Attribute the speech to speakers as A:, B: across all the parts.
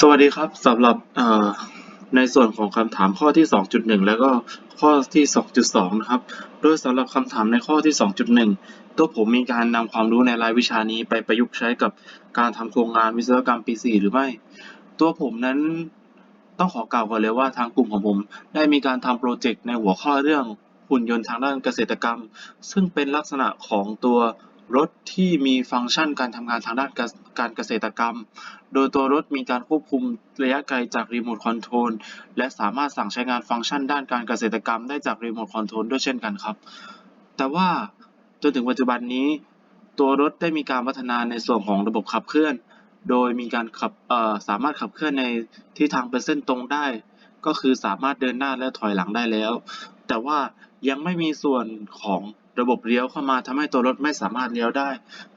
A: สวัสดีครับสำหรับในส่วนของคำถามข้อที่ 2.1 แล้วก็ข้อที่ 2.2 นะครับ โดยสำหรับคำถามในข้อที่ 2.1 ตัวผมมีการนำความรู้ในรายวิชานี้ไปประยุกต์ใช้กับการทำโครงงานวิศวกรรมปี 4 หรือไม่ ตัวผมนั้นต้องขอกล่าวก่อนเลยว่าทางกลุ่มของผมได้มีการทำโปรเจกต์ในหัวข้อเรื่องหุ่นยนต์ทางด้านเกษตรกรรม ซึ่งเป็นลักษณะของตัว รถที่มีฟังก์ชันการทำงานทางด้านการเกษตรกรรม โดยตัวรถมีการควบคุมระยะไกลจากรีโมทคอนโทรลและสามารถสั่งใช้งานฟังก์ชันด้านการเกษตรกรรมได้จากรีโมทคอนโทรลด้วยเช่นกันครับ แต่ว่าจนถึงปัจจุบันนี้ ตัวรถได้มีการพัฒนาในส่วนของระบบขับเคลื่อน โดยมีการขับสามารถขับเคลื่อนในทิศทางเป็นเส้นตรงได้ ก็คือสามารถเดินหน้าและถอยหลังได้แล้ว แต่ว่ายังไม่มีส่วนของ ระบบเลี้ยวเข้ามาทำให้ตัวรถไม่สามารถเลี้ยวได้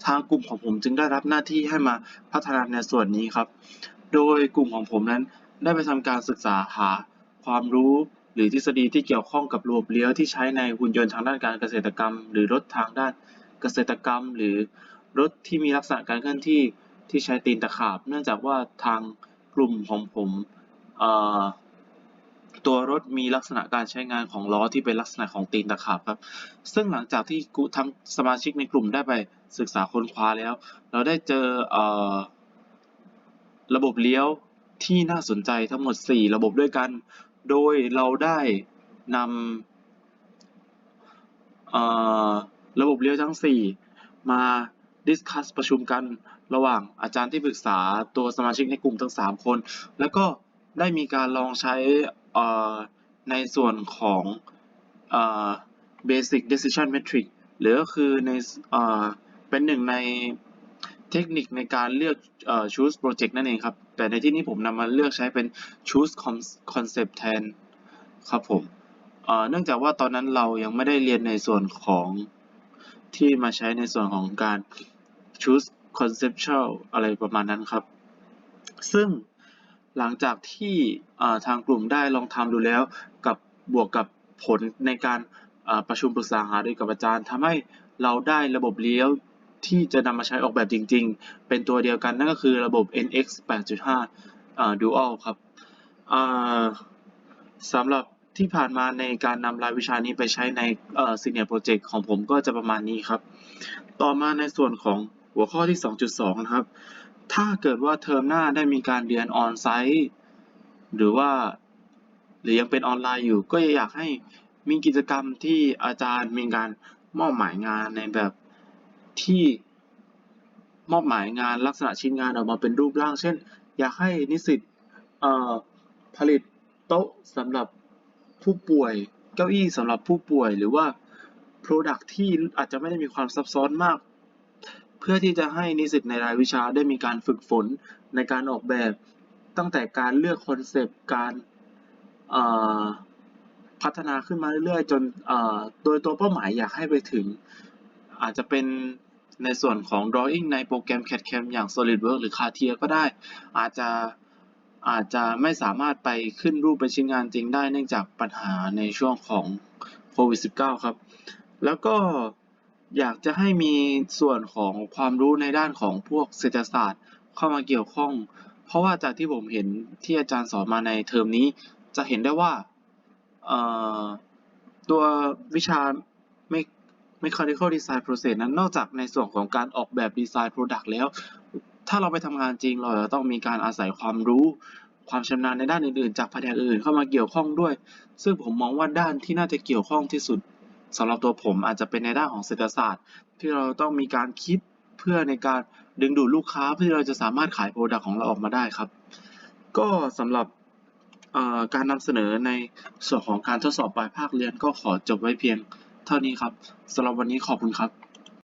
A: ทางกลุ่มของผมจึงได้รับหน้าที่ให้มาพัฒนาในส่วนนี้ครับ โดยกลุ่มของผมนั้นได้ไปทำการศึกษาหาความรู้หรือทฤษฎีที่เกี่ยวข้องกับระบบเลี้ยวที่ใช้ในหุ่นยนต์ทางด้านการเกษตรกรรม หรือรถทางด้านเกษตรกรรม หรือรถที่มีลักษณะการเคลื่อนที่ที่ใช้ตีนตะขาบ เนื่องจากว่าทางกลุ่มของผมเอ่อ ตัวรถมีลักษณะการใช้งานของล้อที่เป็นลักษณะของตีนตะขาบครับ ซึ่งหลังจากที่ทั้งสมาชิกในกลุ่มได้ไปศึกษาค้นคว้าแล้ว เราได้เจอเออระบบเลี้ยวที่น่าสนใจทั้งหมด 4 ระบบด้วยกัน โดยเราได้นำระบบเลี้ยวทั้ง 4 มาดิสคัสประชุมกันระหว่างอาจารย์ที่ปรึกษาตัวสมาชิกในกลุ่มทั้ง 3 คน แล้วก็ได้มีการลองใช้ ในส่วนของเอ่อ basic decision metric หรือก็คือในเป็นหนึ่งในเทคนิคในการเลือก choose project นั่นเองครับ แต่ในที่นี้ผมนำมาเลือกใช้เป็น choose concept แทนครับผมเนื่องจากว่าตอนนั้นเรายังไม่ได้เรียนในส่วนของที่มาใช้ในส่วนของการ choose conceptual อะไรประมาณนั้นครับ ซึ่ง หลังจากที่ทางกลุ่มได้ลองทำดูแล้ว กับบวกกับผลในการประชุมปรึกษาหารือกับอาจารย์ทำให้เราได้ระบบเลี้ยวที่จะนำมาใช้ออกแบบจริง ๆ เป็นตัวเดียวกันนั่นก็คือระบบ NX 8.5 Dual ครับอ่าสำหรับที่ผ่านมาในการนำรายวิชานี้ไปใช้ในเอ่อ Senior Project ของผมก็จะประมาณนี้ครับ ต่อมาในส่วนของหัวข้อที่ 2.2 นะครับ ถ้าเกิดว่าเทอมหน้าได้มีการเรียนออนไซต์หรือว่าหรือยังเป็นออนไลน์อยู่ ก็อยากให้มีกิจกรรมที่อาจารย์มีการมอบหมายงานในแบบที่มอบหมายงานลักษณะชิ้นงานออกมาเป็นรูปร่าง เช่น อยากให้นิสิตผลิตโต๊ะสำหรับผู้ป่วยเก้าอี้สำหรับผู้ป่วย หรือว่า Product ที่อาจจะไม่ได้มีความซับซ้อนมาก พื่อที่จะให้นิสิตในรายวิชาได้มีการฝึกฝนในการออกแบบ ตั้งแต่การเลือกคอนเซปต์การพัฒนาขึ้นมาเรื่อยๆ จนโดยตัวเป้าหมายอยากให้ไปถึง อาจจะเป็นในส่วนของ drawing ในโปรแกรม CAD/CAM อย่าง SolidWorks หรือ CATIA ก็ได้ อาจจะอาจจะไม่สามารถไปขึ้นรูปเป็นชิ้นงานจริงได้เนื่องจากปัญหาในช่วงของโควิด -19 ครับ แล้วก็ อยากจะให้มีส่วนของความรู้ในด้านของพวกเศรษฐศาสตร์เข้ามาเกี่ยวข้อง เพราะว่าจากที่ผมเห็นที่อาจารย์สอนมาในเทอมนี้ จะเห็นได้ว่าตัววิชา Mechanical Design Process นั้นนอกจากในส่วนของการออกแบบดีไซน์ Product แล้ว ถ้าเราไปทำงานจริงเราจะต้องมีการอาศัยความรู้ความชำนาญในด้านอื่นๆ จากแผนกอื่นเข้ามาเกี่ยวข้องด้วย ซึ่งผมมองว่าด้านที่น่าจะเกี่ยวข้องที่สุด สำหรับตัวผมอาจจะเป็นในด้านของเศรษฐศาสตร์ ที่เราต้องมีการคิดเพื่อในการดึงดูดลูกค้าเพื่อที่เราจะสามารถขายโปรดักต์ของเราออกมาได้ครับ ก็สำหรับการนำเสนอในส่วนของการทดสอบปลายภาคเรียนก็ขอจบไว้เพียงเท่านี้ครับสำหรับวันนี้ขอบคุณครับ